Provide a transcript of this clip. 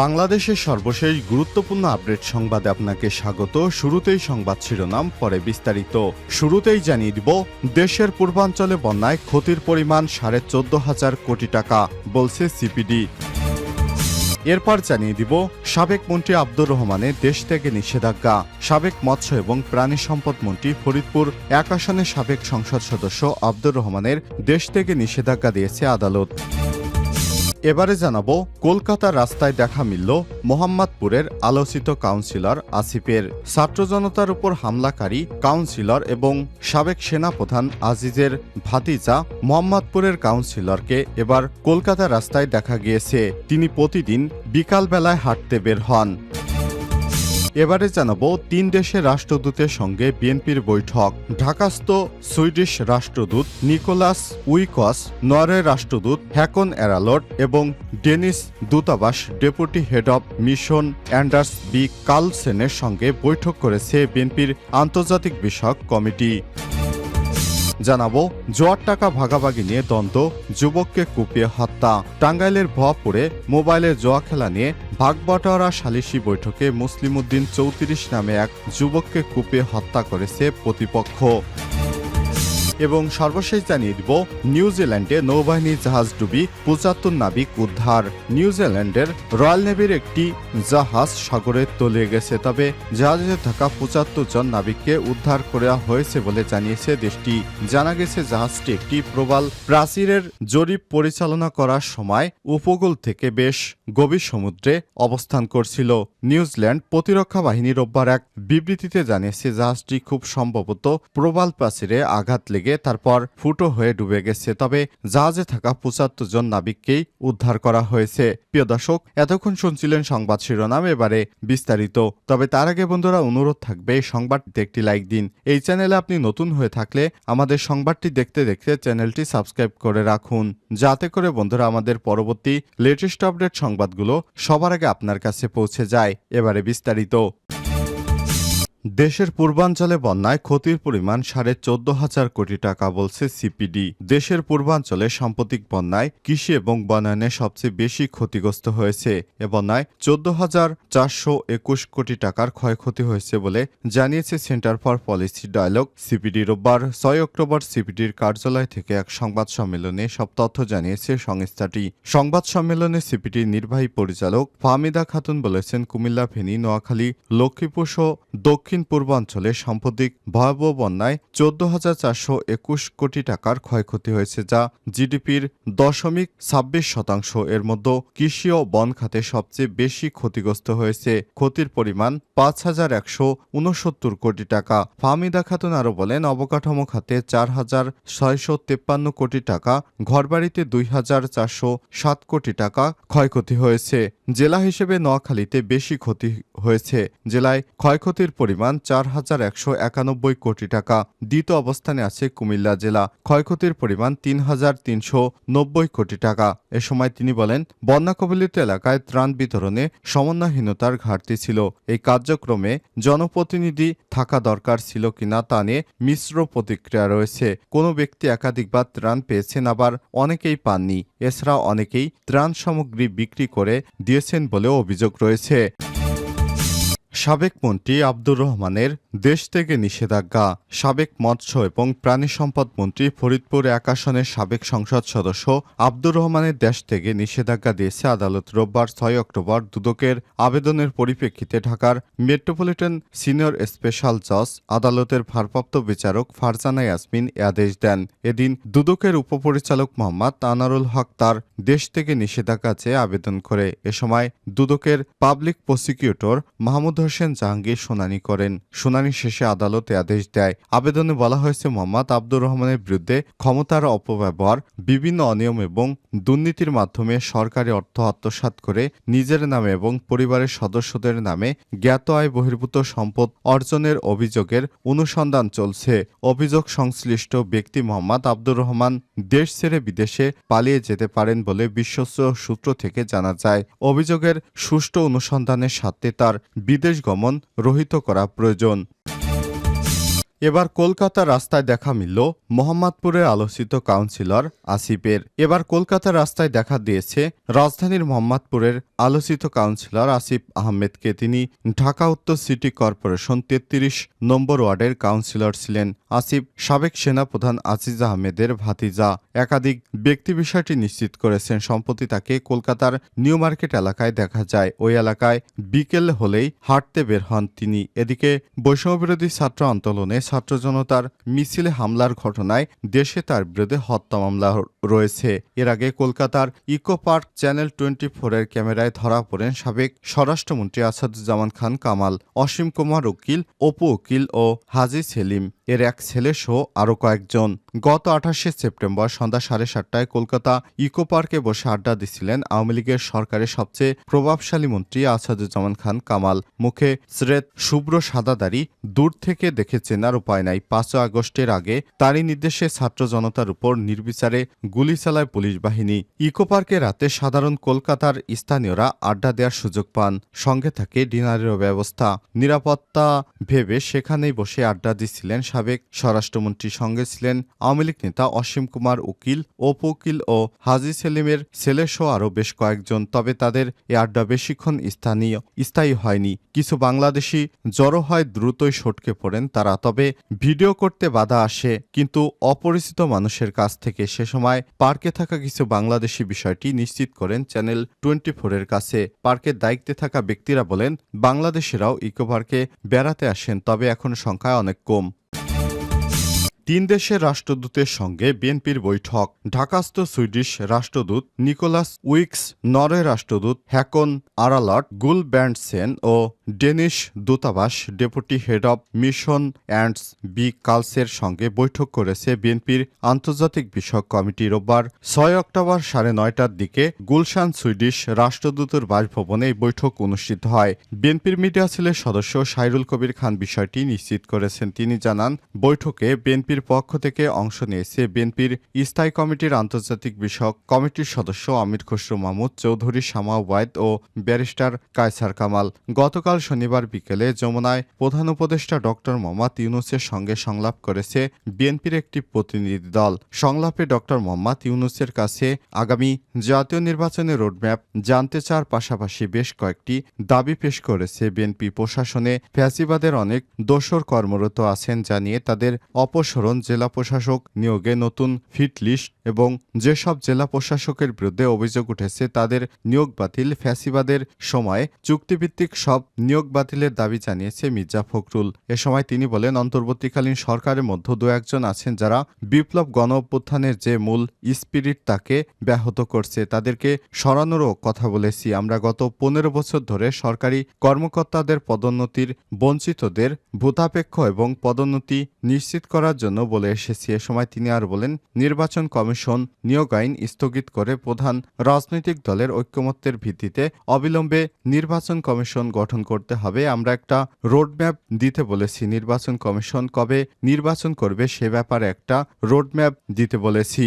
বাংলাদেশের সর্বশেষ গুরুত্বপূর্ণ আপডেট সংবাদে আপনাকে স্বাগত। শুরুতেই সংবাদ শিরোনাম, পরে বিস্তারিত। শুরুতেই জানিয়ে দিব, দেশের পূর্বাঞ্চলে বন্যায় ক্ষতির পরিমাণ সাড়ে চোদ্দ হাজার কোটি টাকা, বলছে সিপিডি। এরপর জানিয়ে দিব, সাবেক মন্ত্রী আব্দুর রহমানের দেশ থেকে নিষেধাজ্ঞা। সাবেক মৎস্য এবং প্রাণী সম্পদ মন্ত্রী ফরিদপুর এক আসনের সাবেক সংসদ সদস্য আব্দুর রহমানের দেশ থেকে নিষেধাজ্ঞা দিয়েছে আদালত। এবারে জানাব, কলকাতার রাস্তায় দেখা মিলল মোহাম্মদপুরের আলোচিত কাউন্সিলর আসিফের। ছাত্র জনতার উপর হামলাকারী কাউন্সিলর এবং সাবেক সেনাপ্রধান আজিজের ভাতিজা মোহাম্মদপুরের কাউন্সিলরকে এবার কলকাতার রাস্তায় দেখা গিয়েছে। তিনি প্রতিদিন বিকালবেলায় হাঁটতে বের হন। এবারে জানাব তিন দেশের রাষ্ট্রদূতের সঙ্গে বিএনপির বৈঠক। ঢাকাস্থ সুইডিশ রাষ্ট্রদূত নিকোলাস উইকস নরওয়ে রাষ্ট্রদূত হ্যাকন অ্যারালট এবং ডেনিস দূতাবাস deputy head of mission Anders B কালসেনের সঙ্গে বৈঠক করেছে বিএনপির আন্তর্জাতিক বিষয়ক কমিটি। জানাব, জোয়ার টাকা ভাগাভাগি নিয়ে দ্বন্দ্ব যুবককে কুপিয়ে হত্যা। টাঙ্গাইলের ভুয়াপুরে মোবাইলে জোয়া খেলা নিয়ে ভাগবাটোয়ারা সালিশি বৈঠকে মুসলিম উদ্দিন চৌত্রিশ নামে এক যুবককে কুপিয়ে হত্যা করেছে প্রতিপক্ষ। এবং সর্বশেষ জানিয়ে দিব নিউজিল্যান্ডে নৌবাহিনী জাহাজ ডুবি পঁচাত্তর নাবিক উদ্ধার। নিউজিল্যান্ডের রয়্যাল নেভির একটি জাহাজ সাগরে তলিয়ে গেছে, তবে জাহাজে থাকা পঁচাত্তর জন নাবিককে উদ্ধার করা হয়েছে বলে জানিয়েছে দেশটি। জানা গেছে, জাহাজটি একটি প্রবাল প্রাচীরের জরিপ পরিচালনা করার সময় উপকূল থেকে বেশ গভীর সমুদ্রে অবস্থান করছিল। নিউজিল্যান্ড প্রতিরক্ষা বাহিনী রোববার এক বিবৃতিতে জানিয়েছে জাহাজটি খুব সম্ভবত প্রবাল প্রাচীরে আঘাত লেগে তারপর ফুটো হয়ে ডুবে গেছে। তবে জাহাজে থাকা পঁচাত্তর জন নাবিককেই উদ্ধার করা হয়েছে। প্রিয় দর্শক, এতক্ষণ শুনছিলেন সংবাদ শিরোনাম, এবারে বিস্তারিত। তবে তার আগে বন্ধুরা, অনুরোধ থাকবে সংবাদটিতে একটি লাইক দিন। এই চ্যানেলে আপনি নতুন হয়ে থাকলে আমাদের সংবাদটি দেখতে দেখতে চ্যানেলটি সাবস্ক্রাইব করে রাখুন। যাতে করে বন্ধুরা আমাদের পরবর্তী লেটেস্ট আপডেট সংবাদগুলো সবার আগে আপনার কাছে পৌঁছে যায়। 一百的 Vista 里头。দেশের পূর্বাঞ্চলে বন্যায় ক্ষতির পরিমাণ সাড়ে চোদ্দ হাজার কোটি টাকা বলছে সিপিডি। দেশের পূর্বাঞ্চলে সাম্প্রতিক বন্যায় কৃষি এবং বনায়নে সবচেয়ে বেশি ক্ষতিগ্রস্ত হয়েছে। এ বন্যায় চোদ্দ হাজার চারশো একুশ কোটি টাকার ক্ষয়ক্ষতি হয়েছে বলে জানিয়েছে centre for policy dialogue CPD. রোববার ছয় অক্টোবর সিপিডির কার্যালয় থেকে এক সংবাদ সম্মেলনে সব তথ্য জানিয়েছে সংস্থাটি। সংবাদ সম্মেলনে সিপিডির নির্বাহী পরিচালক ফাহমিদা খাতুন বলেছেন, কুমিল্লা, ফেনী, নোয়াখালী, লক্ষ্মীপুর সহ দক্ষিণ দক্ষিণ পূর্বাঞ্চলে সাম্প্রতিক ভয়াবহ বন্যায় চোদ্দ হাজার চারশো একুশ কোটি টাকার ক্ষয়ক্ষতি হয়েছে, যা জিডিপির দশমিক ছাব্বিশ শতাংশ। এর মধ্যে কৃষি ও বন খাতে সবচেয়ে বেশি ক্ষতিগ্রস্ত হয়েছে। ক্ষতির পরিমাণ পাঁচ হাজার একশো উনসত্তর কোটি টাকা। ফাহমিদা খাতুন আরও বলেন, অবকাঠামো খাতে চার হাজার ছয়শো তেপ্পান্ন কোটি টাকা, ঘরবাড়িতে দুই হাজার চারশো সাত কোটি টাকা ক্ষয়ক্ষতি হয়েছে। জেলা হিসেবে নোয়াখালীতে বেশি ক্ষতি হয়েছে। জেলায় ক্ষয়ক্ষতির পরিমাণ চার হাজার একশো একানব্বই কোটি টাকা। দ্বিতীয় অবস্থানে আছে কুমিল্লা জেলা। ক্ষয়ক্ষতির পরিমাণ তিন হাজার তিনশো নব্বই কোটি টাকা। এ সময় তিনি বলেন বন্যা কবলিত এলাকায় ত্রাণ বিতরণে সমন্বয়হীনতার ঘাটতি ছিল। এই কার্যক্রমে জনপ্রতিনিধি থাকা দরকার ছিল কিনা তা নিয়ে মিশ্র প্রতিক্রিয়া রয়েছে। কোনো ব্যক্তি একাধিকবার ত্রাণ পেয়েছেন আবার অনেকেই পাননি। এছাড়া অনেকেই ত্রাণ সামগ্রী বিক্রি করে দিয়েছেন বলেও অভিযোগ রয়েছে। সাবেক মন্ত্রী আব্দুর রহমানের দেশ থেকে নিষেধাজ্ঞা, সাবেক মৎস্য এবং প্রাণী সম্পদ মন্ত্রী ফরিদপুর এক আসনের সাবেক সংসদ সদস্য আব্দুর রহমানের দেশ থেকে নিষেধাজ্ঞা দিয়েছে আদালত রোববার ছয় অক্টোবর দুদকের আবেদনের পরিপ্রেক্ষিতে ঢাকার মেট্রোপলিটন সিনিয়র স্পেশাল জজ, আদালতের ভারপ্রাপ্ত বিচারক ফারজানা ইয়াসমিন আদেশ দেন। এদিন দুদকের উপপরিচালক মোহাম্মদ আনারুল হক তার দেশ থেকে নিষেধাজ্ঞা চেয়ে আবেদন করে। এ সময় দুদকের পাবলিক প্রসিকিউটর মাহমুদ জাহাঙ্গীর শুনানি করেন। শুনানি শেষে আদালতে আদেশ দেয়। আবেদনে বলা হয়েছে, মোহাম্মদ আব্দুর রহমানের বিরুদ্ধে ক্ষমতার অপব্যবহার, বিভিন্ন অনিয়ম এবং দুর্নীতির মাধ্যমে সরকারি অর্থ আত্মসাৎ করে নিজের নামে এবং পরিবারের সদস্যদের নামে জ্ঞাত আয় বহির্ভূত সম্পদ অর্জনের অভিযোগের অনুসন্ধান চলছে। অভিযোগ সংশ্লিষ্ট ব্যক্তি মোহাম্মদ আব্দুর রহমান দেশ ছেড়ে বিদেশে পালিয়ে যেতে পারেন বলে বিশ্বস্ত সূত্র থেকে জানা যায়। অভিযোগের সুষ্ঠু অনুসন্ধানের সাথে তার বিদেশ গমন রহিত করা প্রয়োজন। এবার কলকাতার রাস্তায় দেখা মিলল মোহাম্মদপুরে আলোচিত কাউন্সিলর আসিফের এবার কলকাতার রাস্তায় দেখা দিয়েছে রাজধানীর মোহাম্মদপুরের আলোচিত কাউন্সিলর আসিফ আহমেদকে। তিনি ঢাকা উত্তর সিটি কর্পোরেশন তেত্রিশ নম্বর ওয়ার্ডের কাউন্সিলর ছিলেন। আসিফ সাবেক সেনাপ্রধান আজিজ আহমেদের ভাতিজা। একাধিক ব্যক্তি বিষয়টি নিশ্চিত করেছেন। সম্প্রতি তাকে কলকাতার নিউ মার্কেট এলাকায় দেখা যায়। ওই এলাকায় বিকেল হলেই হাঁটতে বের হন তিনি। এদিকে বৈষম্যবিরোধী ছাত্র আন্দোলনে ছাত্র জনতার মিছিলে হামলার ঘটনায় দেশে তার বিরুদ্ধে হত্যা মামলা রয়েছে। এর আগে কলকাতার ইকো পার্ক চ্যানেল টোয়েন্টি ফোরের ক্যামেরায় ধরা পড়েন সাবেক স্বরাষ্ট্রমন্ত্রী আসাদুজ্জামান খান, কামাল অসীম কুমার উকিল, অপু উকিল ও হাজি সেলিম। এর এক ছেলে সহ আরও কয়েকজন। গত আঠাশে সেপ্টেম্বর সন্ধ্যা সাড়ে সাতটায় কলকাতা ইকো পার্কে বসে আড্ডা দিছিলেন আওয়ামী লীগের সরকারের সবচেয়ে প্রভাবশালী মন্ত্রী আসাদুজ্জামান খান কামাল। মুখে স্রেত শুভ্র সাদাদারি দূর থেকে দেখে চেনার উপায় নাই। পাঁচই আগস্টের আগে তারই নির্দেশে ছাত্র জনতার উপর নির্বিচারে গুলি চালায় পুলিশ বাহিনী। ইকো পার্কে রাতে সাধারণ কলকাতার স্থানীয়রা আড্ডা দেওয়ার সুযোগ পান। সঙ্গে থাকে ডিনারেরও ব্যবস্থা। নিরাপত্তা ভেবে সেখানেই বসে আড্ডা দিচ্ছিলেন সাবেক স্বরাষ্ট্রমন্ত্রী সঙ্গে ছিলেন আওয়ামী লীগ নেতা অসীম কুমার উকিল, অপু উকিল ও হাজি সেলিমের ছেলেসহ আরও বেশ কয়েকজন, তবে তাদের এ আড্ডা বেশিক্ষণ স্থানীয়, স্থায়ী হয়নি। কিছু বাংলাদেশি জড়ো হয় দ্রুতই সটকে পড়েন তারা, তবে ভিডিও করতে বাধা আসে, কিন্তু অপরিচিত মানুষের কাছ থেকে সে সময় পার্কে থাকা কিছু বাংলাদেশি বিষয়টি নিশ্চিত করেন চ্যানেল টোয়েন্টি ফোরের কাছে। পার্কের দায়িত্বে থাকা ব্যক্তিরা বলেন, বাংলাদেশিরাও ইকো পার্কে বেড়াতে আসেন, তবে এখন সংখ্যায় অনেক কম। তিন দেশের রাষ্ট্রদূতের সঙ্গে বিএনপির বৈঠক। ঢাকাস্থ সুইডিশ রাষ্ট্রদূত নিকোলাস উইক্স, নরওয়ে রাষ্ট্রদূত হ্যাকন আরালট, গুল ব্যান্ডসেন ও ডেনিশ দূতাবাস deputy head of mission Anders B কালসের সঙ্গে বৈঠক করেছে বিএনপির আন্তর্জাতিক বিষয়ক কমিটি রোববার। ছয় অক্টোবর সাড়ে নয়টার দিকে গুলশান সুইডিশ রাষ্ট্রদূতের বাসভবনে এই বৈঠক অনুষ্ঠিত হয়। বিএনপির মিডিয়া সেলের সদস্য সাইরুল কবির খান বিষয়টি নিশ্চিত করেছেন। তিনি জানান, বৈঠকে বিএনপির পক্ষ থেকে অংশ নিয়েছে বিএনপির স্থায়ী কমিটির আন্তর্জাতিক বিষয়ক কমিটির সদস্য আমির খসরু মাহমুদ, চৌধুরী শামা ওয়াইদ ও ব্যারিস্টার কায়সার কামাল। গতকাল শনিবার বিকেলে যমুনায় প্রধান উপদেষ্টা ডক্টর মোহাম্মদ ইউনুসের সঙ্গে সংলাপ করেছে বিএনপির একটি প্রতিনিধি দল। সংলাপে ডক্টর মোহাম্মদ ইউনুসের কাছে আগামী জাতীয় নির্বাচনের রোডম্যাপ জানতে চাওয়ার পাশাপাশি বেশ কয়েকটি দাবি পেশ করেছে বিএনপি প্রশাসনে। ফ্যাসিবাদের অনেক দোসর কর্মরত আছেন জানিয়ে তাদের অপসরণ জেলা প্রশাসক নিয়োগে নতুন ফিট লিস্ট এবং যেসব জেলা প্রশাসকের বিরুদ্ধে অভিযোগ উঠেছে, তাদের নিয়োগ বাতিল ফ্যাসিবাদের সময় চুক্তিভিত্তিক সব নিয়োগ বাতিলের দাবি জানিয়েছে মির্জা ফখরুল। এ সময় তিনি বলেন, অন্তর্বর্তীকালীন সরকারের মধ্যে দু একজন আছেন যারা বিপ্লব গণ অভ্যুত্থানের যে মূল স্পিরিট তাকে ব্যাহত করছে। তাদেরকে সরানোরও কথা বলেছি। আমরা গত পনেরো বছর ধরে সরকারি কর্মকর্তাদের পদোন্নতির বঞ্চিতদের ভূতাপেক্ষ এবং পদোন্নতি নিশ্চিত করার জন্য বলে এসেছি। এ সময় তিনি আর বলেন, নির্বাচন কমিশন নিয়োগ আইন স্থগিত করে প্রধান রাজনৈতিক দলের ঐক্যমত্যের ভিত্তিতে অবিলম্বে নির্বাচন কমিশন গঠন করতে হবে। আমরা একটা রোডম্যাপ দিতে বলেছি। নির্বাচন কমিশন কবে নির্বাচন করবে সে ব্যাপারে একটা রোডম্যাপ দিতে বলেছি।